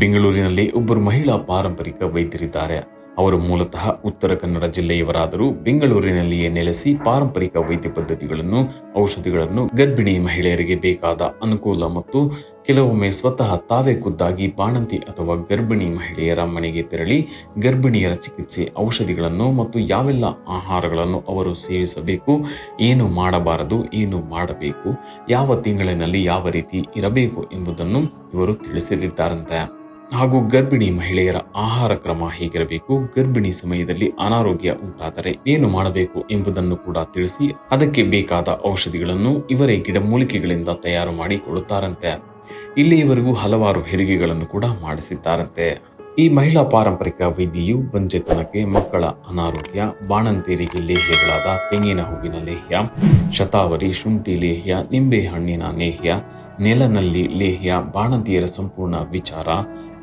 ಬೆಂಗಳೂರಿನಲ್ಲಿ ಒಬ್ಬರು ಮಹಿಳಾ ಪಾರಂಪರಿಕ ವೈದ್ಯರಿದ್ದಾರೆ. ಅವರು ಮೂಲತಃ ಉತ್ತರ ಕನ್ನಡ ಜಿಲ್ಲೆಯವರಾದರೂ ಬೆಂಗಳೂರಿನಲ್ಲಿಯೇ ನೆಲೆಸಿ ಪಾರಂಪರಿಕ ವೈದ್ಯ ಪದ್ಧತಿಗಳನ್ನು, ಔಷಧಿಗಳನ್ನು ಗರ್ಭಿಣಿ ಮಹಿಳೆಯರಿಗೆ ಬೇಕಾದ ಅನುಕೂಲ ಮತ್ತು ಕೆಲವೊಮ್ಮೆ ಸ್ವತಃ ತಾವೇ ಖುದ್ದಾಗಿ ಬಾಣಂತಿ ಅಥವಾ ಗರ್ಭಿಣಿ ಮಹಿಳೆಯರ ಮನೆಗೆ ತೆರಳಿ ಗರ್ಭಿಣಿಯರ ಚಿಕಿತ್ಸೆ, ಔಷಧಿಗಳನ್ನು ಮತ್ತು ಯಾವೆಲ್ಲ ಆಹಾರಗಳನ್ನು ಅವರು ಸೇವಿಸಬೇಕು, ಏನು ಮಾಡಬಾರದು, ಏನು ಮಾಡಬೇಕು, ಯಾವ ತಿಂಗಳಿನಲ್ಲಿ ಯಾವ ರೀತಿ ಇರಬೇಕು ಎಂಬುದನ್ನು ಇವರು ತಿಳಿಸಲಿದ್ದಾರಂತೆ. ಹಾಗೂ ಗರ್ಭಿಣಿ ಮಹಿಳೆಯರ ಆಹಾರ ಕ್ರಮ ಹೇಗಿರಬೇಕು? ಗರ್ಭಿಣಿ ಸಮಯದಲ್ಲಿ ಅನಾರೋಗ್ಯ ಉಂಟಾದರೆ ಏನು ಮಾಡಬೇಕು ಎಂಬುದನ್ನು ಕೂಡ ತಿಳಿಸಿ, ಅದಕ್ಕೆ ಬೇಕಾದ ಔಷಧಿಗಳನ್ನು ಇವರೇ ಗಿಡಮೂಲಿಕೆಗಳಿಂದ ತಯಾರು ಮಾಡಿ ಕೊಡುತ್ತಾರಂತೆ ಇಲ್ಲಿಯವರೆಗೂ ಹಲವಾರು ಹೆರಿಗೆಗಳನ್ನು ಕೂಡ ಮಾಡಿಸಿದ್ದಾರಂತೆ. ಈ ಮಹಿಳಾ ಪಾರಂಪರಿಕ ವೈದ್ಯೆಯು ಬಂಜೆತನಕ್ಕೆ ಮಕ್ಕಳ ಅನಾರೋಗ್ಯ ಬಾಣಂತೇರಿಗೆ ಲೇಹ್ಯಗಳಾದ ತೆಂಗಿನ ಹೂವಿನ ಲೇಹ್ಯ, ಶತಾವರಿ ಶುಂಠಿ ಲೇಹ್ಯ, ನಿಂಬೆ ಹಣ್ಣಿನ ಲೇಹ್ಯ ನೆಲನಲ್ಲಿ ಲೇಹ್ಯ, ಬಾಣಂತಿಯರ ಸಂಪೂರ್ಣ ವಿಚಾರ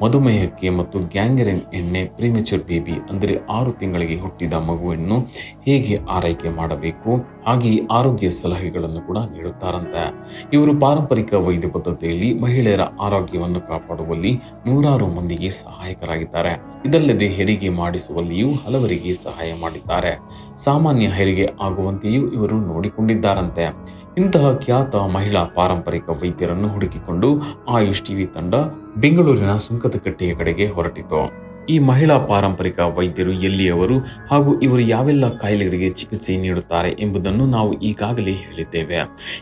ಮಧುಮೇಹಕ್ಕೆ ಮತ್ತು ಗ್ಯಾಂಗರಿನ್ ಎಣ್ಣೆ ಪ್ರಿಮೆಚೂರ್ ಬೇಬಿ ಅಂದರೆ ಆರು ತಿಂಗಳಿಗೆ ಹುಟ್ಟಿದ ಮಗುವನ್ನು ಹೇಗೆ ಆರೈಕೆ ಮಾಡಬೇಕು? ಹಾಗೆ ಆರೋಗ್ಯ ಸಲಹೆಗಳನ್ನು ಕೂಡ ನೀಡುತ್ತಾರಂತೆ. ಇವರು ಪಾರಂಪರಿಕ ವೈದ್ಯ ಪದ್ಧತಿಯಲ್ಲಿ ಮಹಿಳೆಯರ ಆರೋಗ್ಯವನ್ನು ಕಾಪಾಡುವಲ್ಲಿ ನೂರಾರು ಮಂದಿಗೆ ಸಹಾಯಕರಾಗಿದ್ದಾರೆ. ಇದಲ್ಲದೆ ಹೆರಿಗೆ ಮಾಡಿಸುವಲ್ಲಿಯೂ ಹಲವರಿಗೆ ಸಹಾಯ ಮಾಡಿದ್ದಾರೆ. ಸಾಮಾನ್ಯ ಹೆರಿಗೆ ಆಗುವಂತೆಯೂ ಇವರು ನೋಡಿಕೊಂಡಿದ್ದಾರಂತೆ. ಇಂತಹ ಖ್ಯಾತ ಮಹಿಳಾ ಪಾರಂಪರಿಕ ವೈದ್ಯರನ್ನು ಹುಡುಕಿಕೊಂಡು ಆಯುಷ್ ಟಿವಿ ತಂಡ ಬೆಂಗಳೂರಿನ ಸುಂಕದಕಟ್ಟೆಯ ಕಡೆಗೆ ಹೊರಟಿತು. ಈ ಮಹಿಳಾ ಪಾರಂಪರಿಕ ವೈದ್ಯರು ಎಲ್ಲಿಯವರು ಹಾಗೂ ಇವರು ಯಾವೆಲ್ಲ ಕಾಯಿಲೆಗಳಿಗೆ ಚಿಕಿತ್ಸೆ ನೀಡುತ್ತಾರೆ ಎಂಬುದನ್ನು ನಾವು ಈಗಾಗಲೇ ಹೇಳಿದ್ದೇವೆ.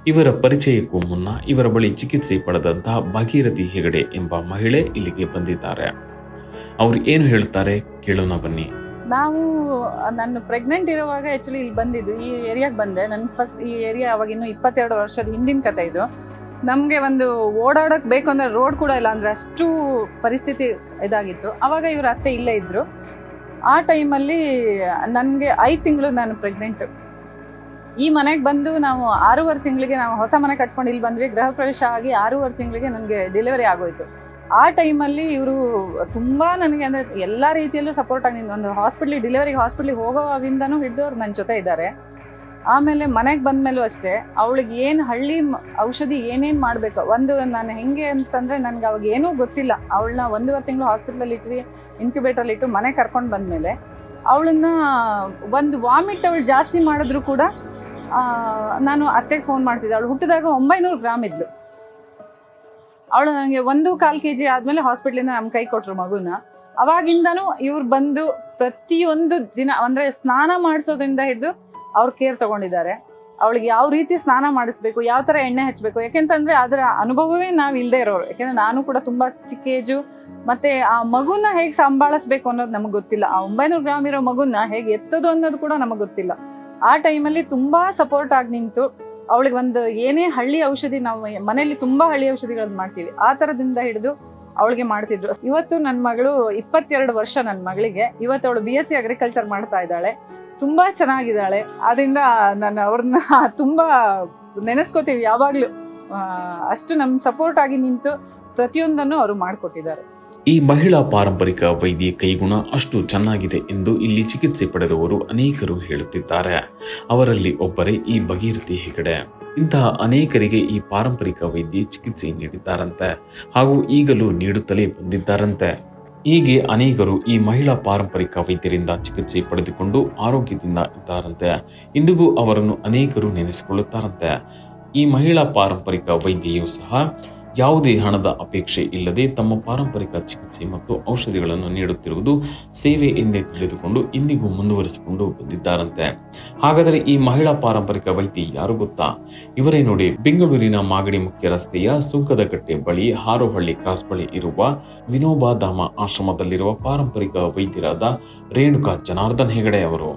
ಇವರ ಪರಿಚಯಕ್ಕೂ ಮುನ್ನ ಇವರ ಬಳಿ ಚಿಕಿತ್ಸೆ ಪಡೆದಂತಹ ಭಾಗೀರಥಿ ಹೆಗಡೆ ಎಂಬ ಮಹಿಳೆ ಇಲ್ಲಿಗೆ ಬಂದಿದ್ದಾರೆ. ಅವರು ಏನು ಹೇಳುತ್ತಾರೆ ಕೇಳೋಣ ಬನ್ನಿ. ನಾವು, ನಾನು ಪ್ರೆಗ್ನೆಂಟ್ ಇರುವಾಗ ಆ್ಯಕ್ಚುಲಿ ಇಲ್ಲಿ ಬಂದಿದ್ದು, ಈ ಏರಿಯಾಗೆ ಬಂದೆ. ನನ್ನ ಫಸ್ಟ್ ಈ ಏರಿಯಾ ಅವಾಗ ಇನ್ನೂ ಇಪ್ಪತ್ತೆರಡು ವರ್ಷದ ಹಿಂದಿನ ಕತೆ ಇದು. ನಮಗೆ ಒಂದು ಓಡಾಡೋಕೆ ಬೇಕು ಅಂದರೆ ರೋಡ್ ಕೂಡ ಇಲ್ಲ ಅಂದರೆ ಅಷ್ಟು ಪರಿಸ್ಥಿತಿ ಇದಾಗಿತ್ತು. ಆವಾಗ ಇವ್ರ ಅತ್ತೆ ಇಲ್ಲೇ ಇದ್ದರು ಆ ಟೈಮಲ್ಲಿ ನನಗೆ ಐದು ತಿಂಗಳು ನಾನು ಪ್ರೆಗ್ನೆಂಟು ಈ ಮನೆಗೆ ಬಂದು ನಾವು ಆರೂವರೆ ತಿಂಗಳಿಗೆ ನಾವು ಹೊಸ ಮನೆ ಕಟ್ಕೊಂಡು ಇಲ್ಲಿ ಬಂದ್ವಿ. ಗೃಹ ಪ್ರವೇಶ ಆಗಿ ಆರೂವರೆ ತಿಂಗಳಿಗೆ ನನಗೆ ಡೆಲಿವರಿ ಆಗೋಯ್ತು. ಆ ಟೈಮಲ್ಲಿ ಇವರು ತುಂಬ ನನಗೆ ಅಂದರೆ ಎಲ್ಲ ರೀತಿಯಲ್ಲೂ ಸಪೋರ್ಟ್ ಆಗಿ ಒಂದು ಹಾಸ್ಪಿಟ್ಲಿಗೆ ಡೆಲಿವರಿಗೆ ಹಾಸ್ಪಿಟ್ಲಿಗೆ ಹೋಗೋವಾಗಿಂದನೂ ಹಿಡಿದು ಅವ್ರು ನನ್ನ ಜೊತೆ ಇದ್ದಾರೆ. ಆಮೇಲೆ ಮನೆಗೆ ಬಂದಮೇಲೂ ಅಷ್ಟೇ, ಅವಳಿಗೆ ಏನು ಹಳ್ಳಿ ಔಷಧಿ ಏನೇನು ಮಾಡಬೇಕು, ಒಂದು ನಾನು ಹೆಂಗೆ ಅಂತಂದರೆ ನನಗೆ ಅವಾಗ ಏನೂ ಗೊತ್ತಿಲ್ಲ. ಅವಳನ್ನ ಒಂದೂವರೆ ತಿಂಗಳು ಹಾಸ್ಪಿಟ್ಲಲ್ಲಿ ಇಟ್ವಿ ಇನ್ಕ್ಯುಬೇಟ್ರಲ್ಲಿ ಇಟ್ಟು ಮನೆ ಕರ್ಕೊಂಡು ಬಂದಮೇಲೆ, ಅವಳನ್ನ ಒಂದು ವಾಮಿಟ್ ಅವಳು ಜಾಸ್ತಿ ಮಾಡಿದ್ರು ಕೂಡ ನಾನು ಅತ್ತೆಗೆ ಫೋನ್ ಮಾಡ್ತಿದ್ದೆ. ಅವಳು ಹುಟ್ಟಿದಾಗ ಒಂಬೈನೂರು ಗ್ರಾಮ್ ಇದ್ಲು. ಅವಳು ನನಗೆ ಒಂದು ಕಾಲು ಕೆ ಜಿ ಆದಮೇಲೆ ಹಾಸ್ಪಿಟ್ಲಿಂದ ನಮ್ಮ ಕೈ ಕೊಟ್ಟರು ಮಗುನ. ಅವಾಗಿಂದನೂ ಇವ್ರು ಬಂದು ಪ್ರತಿಯೊಂದು ದಿನ ಅಂದರೆ ಸ್ನಾನ ಮಾಡಿಸೋದ್ರಿಂದ ಹಿಡಿದು ಅವ್ರು ಕೇರ್ ತಗೊಂಡಿದ್ದಾರೆ. ಅವಳಿಗೆ ಯಾವ ರೀತಿ ಸ್ನಾನ ಮಾಡಿಸ್ಬೇಕು, ಯಾವ ಥರ ಎಣ್ಣೆ ಹಚ್ಚಬೇಕು ಯಾಕೆಂತಂದರೆ ಅದರ ಅನುಭವವೇ ನಾವು ಇಲ್ಲದೆ ಇರೋರು. ಯಾಕೆಂದರೆ ನಾನು ಕೂಡ ತುಂಬ ಚಿಕ್ಕ ಏಜು ಮತ್ತು ಆ ಮಗುನ ಹೇಗೆ ಸಂಭಾಳಿಸ್ಬೇಕು ಅನ್ನೋದು ನಮಗೆ ಗೊತ್ತಿಲ್ಲ. ಆ ಒಂಬೈನೂರು ಗ್ರಾಮ್ ಇರೋ ಮಗುನ ಹೇಗೆ ಎತ್ತೋದು ಅನ್ನೋದು ಕೂಡ ನಮಗೆ ಗೊತ್ತಿಲ್ಲ. ಆ ಟೈಮಲ್ಲಿ ತುಂಬ ಸಪೋರ್ಟ್ ಆಗಿ ನಿಂತು ಅವಳಿಗೆ ಒಂದು ಏನೇ ಹಳ್ಳಿ ಔಷಧಿ ನಾವು ಮನೆಯಲ್ಲಿ ತುಂಬ ಹಳ್ಳಿ ಔಷಧಿಗಳನ್ನ ಮಾಡ್ತೀವಿ, ಆ ಥರದಿಂದ ಹಿಡಿದು ಅವಳಿಗೆ ಮಾಡ್ತಿದ್ರು. ಇವತ್ತು ನನ್ನ ಮಗಳು ಇಪ್ಪತ್ತೆರಡು ವರ್ಷ ನನ್ನ ಮಗಳಿಗೆ. ಇವತ್ತು ಅವಳು ಬಿ ಎಸ್ ಸಿ ಅಗ್ರಿಕಲ್ಚರ್ ಮಾಡ್ತಾ ಇದ್ದಾಳೆ. ತುಂಬ ಚೆನ್ನಾಗಿದ್ದಾಳೆ. ಅದರಿಂದ ನಾನು ಅವ್ರನ್ನ ತುಂಬ ನೆನೆಸ್ಕೋತೀವಿ ಯಾವಾಗಲೂ. ಅಷ್ಟು ನಮ್ಮ ಸಪೋರ್ಟ್ ಆಗಿ ನಿಂತು ಪ್ರತಿಯೊಂದನ್ನು ಅವರು ಮಾಡಿಕೊಟ್ಟಿದ್ದಾರೆ. ಈ ಮಹಿಳಾ ಪಾರಂಪರಿಕ ವೈದ್ಯ ಕೈಗುಣ ಅಷ್ಟು ಚೆನ್ನಾಗಿದೆ ಎಂದು ಇಲ್ಲಿ ಚಿಕಿತ್ಸೆ ಪಡೆದವರು ಅನೇಕರು ಹೇಳುತ್ತಿದ್ದಾರೆ. ಅವರಲ್ಲಿ ಒಬ್ಬರೇ ಈ ಭಗೀರಥಿ ಹೆಗಡೆ. ಇಂತಹ ಅನೇಕರಿಗೆ ಈ ಪಾರಂಪರಿಕ ವೈದ್ಯ ಚಿಕಿತ್ಸೆ ನೀಡಿದ್ದಾರಂತೆ ಹಾಗೂ ಈಗಲೂ ನೀಡುತ್ತಲೇ ಬಂದಿದ್ದಾರಂತೆ. ಹೀಗೆ ಅನೇಕರು ಈ ಮಹಿಳಾ ಪಾರಂಪರಿಕ ವೈದ್ಯರಿಂದ ಚಿಕಿತ್ಸೆ ಪಡೆದುಕೊಂಡು ಆರೋಗ್ಯದಿಂದ ಇದ್ದಾರಂತೆ. ಇಂದಿಗೂ ಅವರನ್ನು ಅನೇಕರು ನೆನೆಸಿಕೊಳ್ಳುತ್ತಾರಂತೆ. ಈ ಮಹಿಳಾ ಪಾರಂಪರಿಕ ವೈದ್ಯೆಯು ಸಹ ಯಾವುದೇ ಹಣದ ಅಪೇಕ್ಷೆ ಇಲ್ಲದೆ ತಮ್ಮ ಪಾರಂಪರಿಕ ಚಿಕಿತ್ಸೆ ಮತ್ತು ಔಷಧಿಗಳನ್ನು ನೀಡುತ್ತಿರುವುದು ಸೇವೆ ಎಂದೇ ತಿಳಿದುಕೊಂಡು ಇಂದಿಗೂ ಮುಂದುವರಿಸಿಕೊಂಡು ಬಂದಿದ್ದಾರಂತೆ. ಹಾಗಾದರೆ ಈ ಮಹಿಳಾ ಪಾರಂಪರಿಕ ವೈದ್ಯ ಯಾರು ಗೊತ್ತಾ? ಇವರೇ ನೋಡಿ ಬೆಂಗಳೂರಿನ ಮಾಗಡಿ ಮುಖ್ಯ ರಸ್ತೆಯ ಸುಂಕದಕಟ್ಟೆ ಬಳಿ ಹಾರೋಹಳ್ಳಿ ಕ್ರಾಸ್ ಬಳಿ ಇರುವ ವಿನೋಬಾ ಧಾಮ ಆಶ್ರಮದಲ್ಲಿರುವ ಪಾರಂಪರಿಕ ವೈದ್ಯರಾದ ರೇಣುಕಾ ಜನಾರ್ದನ್ ಹೆಗಡೆ ಅವರು.